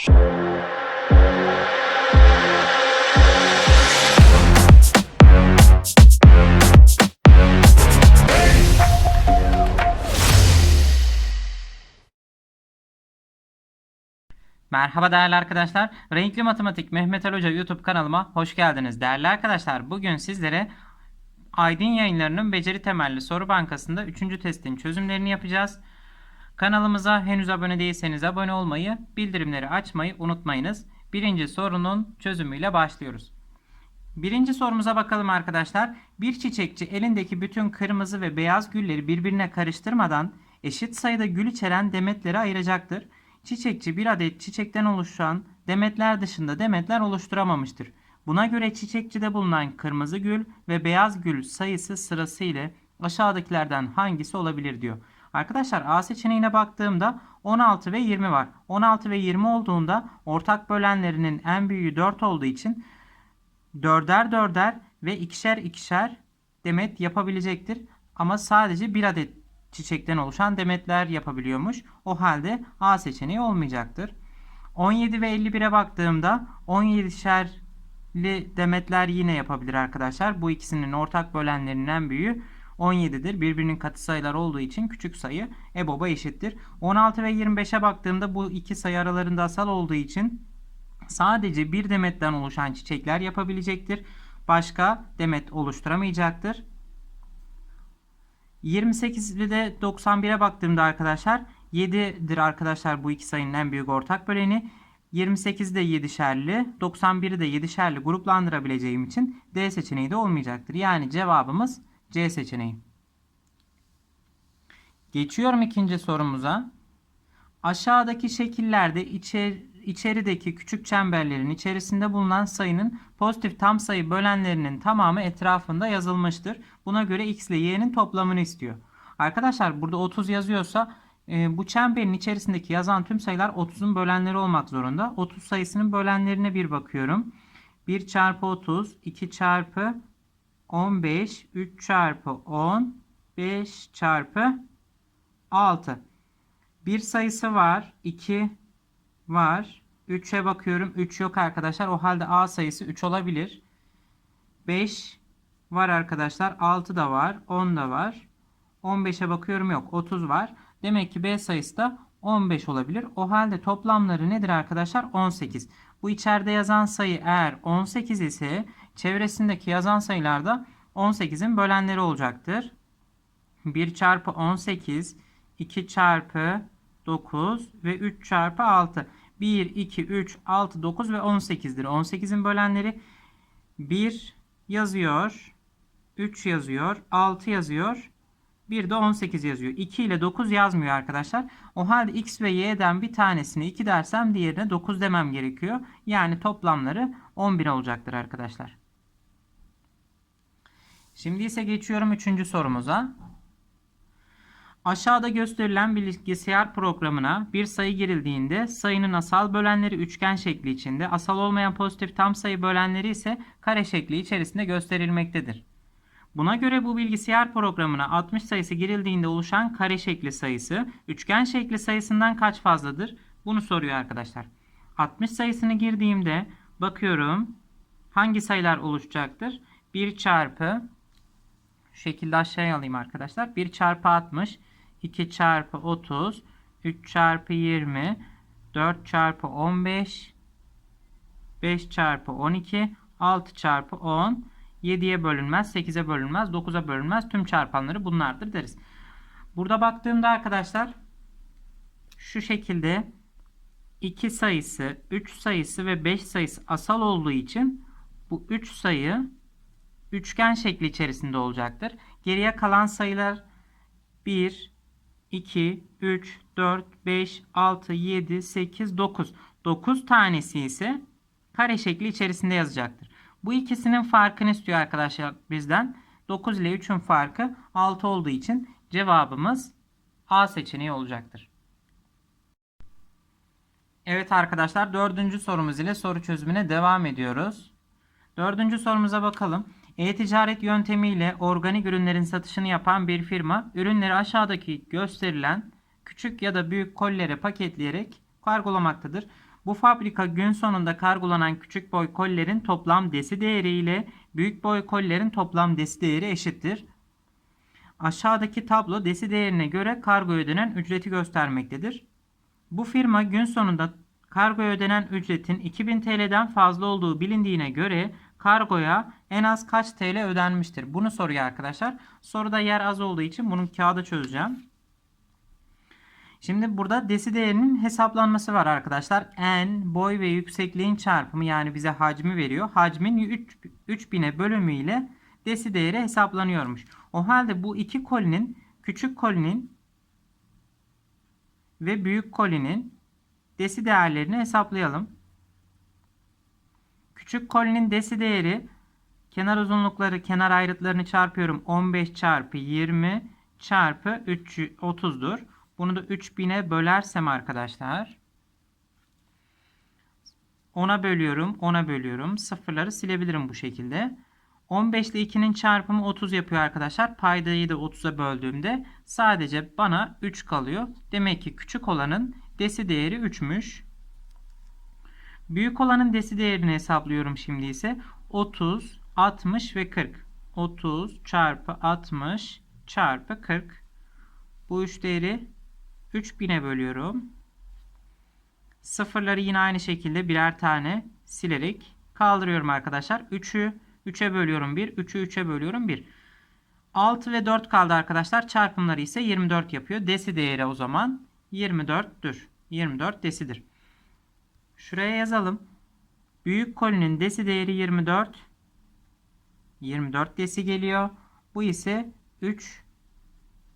Merhaba değerli arkadaşlar. Renkli Matematik Mehmet Ali Hoca YouTube kanalıma hoş geldiniz. Değerli arkadaşlar bugün sizlere Aydın Yayınları'nın beceri temelli soru bankasında 3. testin çözümlerini yapacağız. Kanalımıza henüz abone değilseniz abone olmayı, bildirimleri açmayı unutmayınız. Birinci sorunun çözümüyle başlıyoruz. Birinci sorumuza bakalım arkadaşlar. Bir çiçekçi elindeki bütün kırmızı ve beyaz gülleri birbirine karıştırmadan eşit sayıda gül içeren demetleri ayıracaktır. Çiçekçi bir adet çiçekten oluşan demetler dışında demetler oluşturamamıştır. Buna göre çiçekçide bulunan kırmızı gül ve beyaz gül sayısı sırasıyla aşağıdakilerden hangisi olabilir diyor. Arkadaşlar A seçeneğine baktığımda 16 ve 20 var. 16 ve 20 olduğunda ortak bölenlerinin en büyüğü 4 olduğu için dörder dörder ve ikişer ikişer demet yapabilecektir. Ama sadece bir adet çiçekten oluşan demetler yapabiliyormuş. O halde A seçeneği olmayacaktır. 17 ve 51'e baktığımda 17'şerli demetler yine yapabilir arkadaşlar. Bu ikisinin ortak bölenlerinin en büyüğü 17'dir. Birbirinin katı sayılar olduğu için küçük sayı EBOB'a eşittir. 16 ve 25'e baktığımda bu iki sayı aralarında asal olduğu için sadece bir demetten oluşan çiçekler yapabilecektir. Başka demet oluşturamayacaktır. 28'de de 91'e baktığımda arkadaşlar 7'dir arkadaşlar bu iki sayının en büyük ortak böleni. 28'de de 7'şerli, 91'i de 7'şerli gruplandırabileceğim için D seçeneği de olmayacaktır. Yani cevabımız C seçeneği. Geçiyorum ikinci sorumuza. Aşağıdaki şekillerde içer, içerideki küçük çemberlerin içerisinde bulunan sayının pozitif tam sayı bölenlerinin tamamı etrafında yazılmıştır. Buna göre x ile y'nin toplamını istiyor. Arkadaşlar burada 30 yazıyorsa e, bu çemberin içerisindeki yazan tüm sayılar 30'un bölenleri olmak zorunda. 30 sayısının bölenlerine bir bakıyorum. 1 çarpı 30, 2 çarpı 15, 3 çarpı 10, 5 çarpı 6. Bir sayısı var. 2 var. 3'e bakıyorum. 3 yok arkadaşlar. O halde A sayısı 3 olabilir. 5 var arkadaşlar. 6 da var. 10 da var. 15'e bakıyorum yok. 30 var. Demek ki B sayısı da 15 olabilir. O halde toplamları nedir arkadaşlar? 18. Bu içeride yazan sayı eğer 18 ise çevresindeki yazan sayılarda 18'in bölenleri olacaktır. 1 çarpı 18, 2 çarpı 9 ve 3 çarpı 6. 1, 2, 3, 6, 9 ve 18'dir. 18'in bölenleri 1 yazıyor, 3 yazıyor, 6 yazıyor, bir de 18 yazıyor. 2 ile 9 yazmıyor arkadaşlar. O halde x ve y'den bir tanesini 2 dersem diğerine 9 demem gerekiyor. Yani toplamları 11 olacaktır arkadaşlar. Şimdi ise geçiyorum 3. sorumuza. Aşağıda gösterilen bilgisayar programına bir sayı girildiğinde sayının asal bölenleri üçgen şekli içinde, asal olmayan pozitif tam sayı bölenleri ise kare şekli içerisinde gösterilmektedir. Buna göre bu bilgisayar programına 60 sayısı girildiğinde oluşan kare şekli sayısı üçgen şekli sayısından kaç fazladır? Bunu soruyor arkadaşlar. 60 sayısını girdiğimde bakıyorum hangi sayılar oluşacaktır? 1 çarpı şekilde aşağıya alayım arkadaşlar. 1 çarpı 60 2 çarpı 30, 3 çarpı 20, 4 çarpı 15, 5 çarpı 12, 6 çarpı 10, 7'ye bölünmez, 8'e bölünmez, 9'a bölünmez. Tüm çarpanları bunlardır deriz. Burada baktığımda arkadaşlar şu şekilde 2 sayısı, 3 sayısı ve 5 sayısı asal olduğu için bu 3 sayı üçgen şekli içerisinde olacaktır. Geriye kalan sayılar 1, 2, 3, 4, 5, 6, 7, 8, 9. 9 tanesi ise kare şekli içerisinde yazacaktır. Bu ikisinin farkını istiyor arkadaşlar bizden. 9 ile 3'ün farkı 6 olduğu için cevabımız A seçeneği olacaktır. Evet arkadaşlar dördüncü sorumuz ile soru çözümüne devam ediyoruz. Dördüncü sorumuza bakalım. E-ticaret yöntemiyle organik ürünlerin satışını yapan bir firma, ürünleri aşağıdaki gösterilen küçük ya da büyük kollere paketleyerek kargolamaktadır. Bu fabrika gün sonunda kargolanan küçük boy kolilerin toplam desi değeri ile büyük boy kolilerin toplam desi değeri eşittir. Aşağıdaki tablo desi değerine göre kargo ödenen ücreti göstermektedir. Bu firma gün sonunda kargo ödenen ücretin 2000 TL'den fazla olduğu bilindiğine göre kargoya en az kaç TL ödenmiştir? Bunu soruyor arkadaşlar. Soruda yer az olduğu için bunu kağıda çözeceğim. Şimdi burada desi değerinin hesaplanması var arkadaşlar. N boy ve yüksekliğin çarpımı yani bize hacmi veriyor. Hacmin 3, 3000'e bölümü ile desi değeri hesaplanıyormuş. O halde bu iki kolinin küçük kolinin ve büyük kolinin desi değerlerini hesaplayalım. Küçük kolinin desi değeri kenar uzunlukları kenar ayrıtlarını çarpıyorum. 15 çarpı 20 çarpı 3, 30'dur. Bunu da 3000'e bölersem arkadaşlar 10'a bölüyorum. 10'a bölüyorum. Sıfırları silebilirim bu şekilde. 15 ile 2'nin çarpımı 30 yapıyor arkadaşlar. Paydayı da 30'a böldüğümde sadece bana 3 kalıyor. Demek ki küçük olanın desi değeri 3'müş. Büyük olanın desi değerini hesaplıyorum şimdi ise 30, 60 ve 40. 30 çarpı 60 çarpı 40. Bu 3 değeri 3000'e bölüyorum. Sıfırları yine aynı şekilde birer tane silerek kaldırıyorum arkadaşlar. 3'ü 3'e bölüyorum 1. 3'ü 3'e bölüyorum 1. 6 ve 4 kaldı arkadaşlar. Çarpımları ise 24 yapıyor. Desi değeri o zaman 24'tür. 24 desidir. Şuraya yazalım. Büyük kolinin desi değeri 24. 24 desi geliyor. Bu ise 3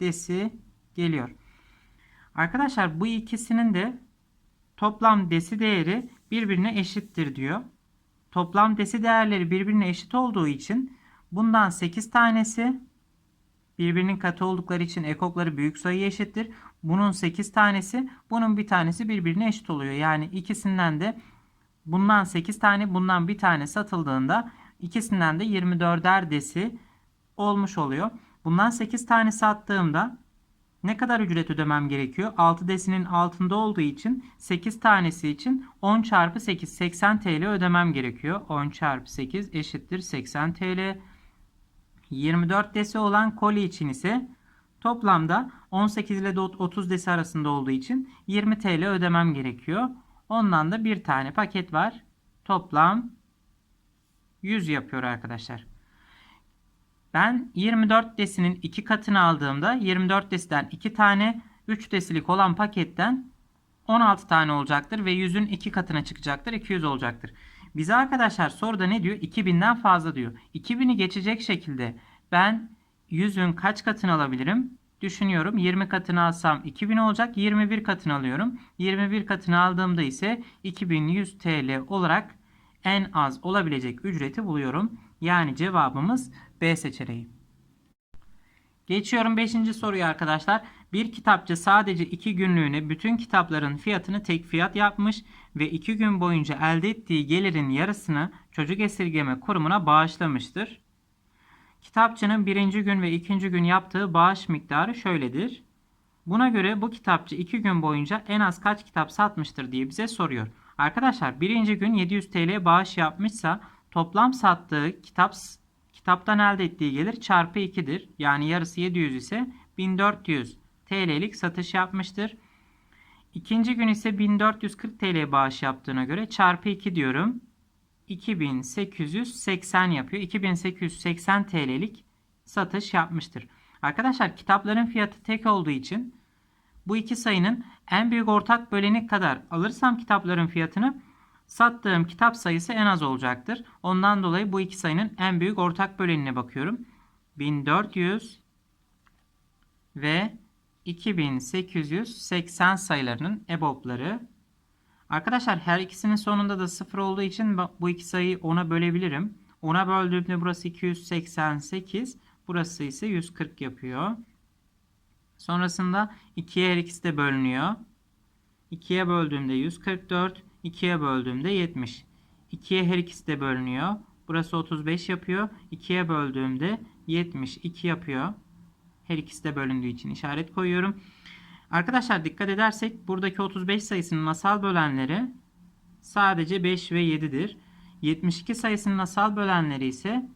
desi geliyor. Arkadaşlar bu ikisinin de toplam desi değeri birbirine eşittir diyor. Toplam desi değerleri birbirine eşit olduğu için bundan 8 tanesi birbirinin katı oldukları için ekokları büyük sayı eşittir. Bunun 8 tanesi, bunun bir tanesi birbirine eşit oluyor. Yani ikisinden de bundan 8 tane, bundan bir tane satıldığında ikisinden de 24'er desi olmuş oluyor. Bundan 8 tane sattığımda ne kadar ücret ödemem gerekiyor? 6 desinin altında olduğu için 8 tanesi için 10 çarpı 8 80 TL ödemem gerekiyor. 10 çarpı 8 eşittir 80 TL. 24 desi olan koli için ise toplamda 18 ile 30 desi arasında olduğu için 20 TL ödemem gerekiyor. Ondan da bir tane paket var. Toplam 100 yapıyor arkadaşlar. Ben 24 desinin 2 katını aldığımda 24 desiden 2 tane 3 desilik olan paketten 16 tane olacaktır ve 100'ün 2 katına çıkacaktır. 200 olacaktır. Bize arkadaşlar soruda ne diyor? 2000'den fazla diyor. 2000'i geçecek şekilde ben 100'ün kaç katını alabilirim? Düşünüyorum. 20 katını alsam 2000 olacak. 21 katını alıyorum. 21 katını aldığımda ise 2100 TL olarak en az olabilecek ücreti buluyorum. Yani cevabımız B seçeneği. Geçiyorum 5. soruyu arkadaşlar. Bir kitapçı sadece 2 günlüğüne bütün kitapların fiyatını tek fiyat yapmış ve 2 gün boyunca elde ettiği gelirin yarısını çocuk esirgeme kurumuna bağışlamıştır. Kitapçının birinci gün ve ikinci gün yaptığı bağış miktarı şöyledir. Buna göre bu kitapçı 2 gün boyunca en az kaç kitap satmıştır diye bize soruyor. Arkadaşlar birinci gün 700 TL bağış yapmışsa toplam sattığı kitap kitaptan elde ettiği gelir çarpı 2'dir. Yani yarısı 700 ise 1400 TL'lik satış yapmıştır. İkinci gün ise 1440 TL bağış yaptığına göre çarpı 2 diyorum. 2880 yapıyor. 2880 TL'lik satış yapmıştır. Arkadaşlar kitapların fiyatı tek olduğu için bu iki sayının en büyük ortak böleni kadar alırsam kitapların fiyatını sattığım kitap sayısı en az olacaktır. Ondan dolayı bu iki sayının en büyük ortak bölenine bakıyorum. 1400 ve 2880 sayılarının EBOB'ları. Arkadaşlar her ikisinin sonunda da 0 olduğu için bu iki sayıyı 10'a bölebilirim. 10'a böldüğümde burası 288, burası ise 140 yapıyor. Sonrasında 2'ye her ikisi de bölünüyor. 2'ye böldüğümde 144, 2'ye böldüğümde 70. 2'ye her ikisi de bölünüyor. Burası 35 yapıyor. 2'ye böldüğümde 72 yapıyor. Her ikisi de bölündüğü için işaret koyuyorum. Arkadaşlar dikkat edersek buradaki 35 sayısının asal bölenleri sadece 5 ve 7'dir. 72 sayısının asal bölenleri ise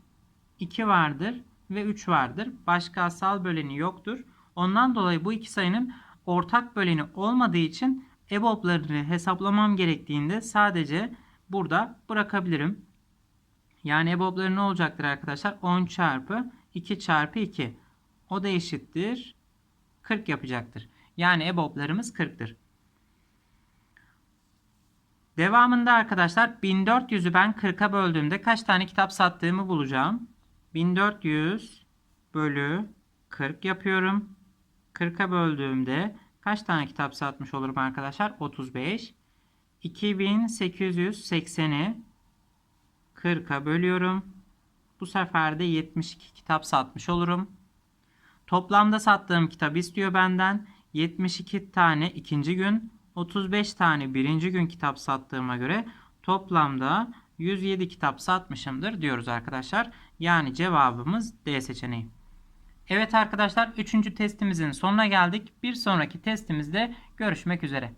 2 vardır ve 3 vardır. Başka asal böleni yoktur. Ondan dolayı bu iki sayının ortak böleni olmadığı için EBOB'larını hesaplamam gerektiğinde sadece burada bırakabilirim. Yani EBOB'ları ne olacaktır arkadaşlar? 10 çarpı 2 çarpı 2. O da eşittir. 40 yapacaktır. Yani EBOB'larımız 40'tır. Devamında arkadaşlar 1400'ü ben 40'a böldüğümde kaç tane kitap sattığımı bulacağım. 1400 bölü 40 yapıyorum. 40'a böldüğümde kaç tane kitap satmış olurum arkadaşlar? 35. 2880'i 40'a bölüyorum. Bu sefer de 72 kitap satmış olurum. Toplamda sattığım kitap istiyor benden. 72 tane ikinci gün, 35 tane birinci gün kitap sattığıma göre toplamda 107 kitap satmışımdır diyoruz arkadaşlar. Yani cevabımız D seçeneği. Evet arkadaşlar 3. testimizin sonuna geldik. Bir sonraki testimizde görüşmek üzere.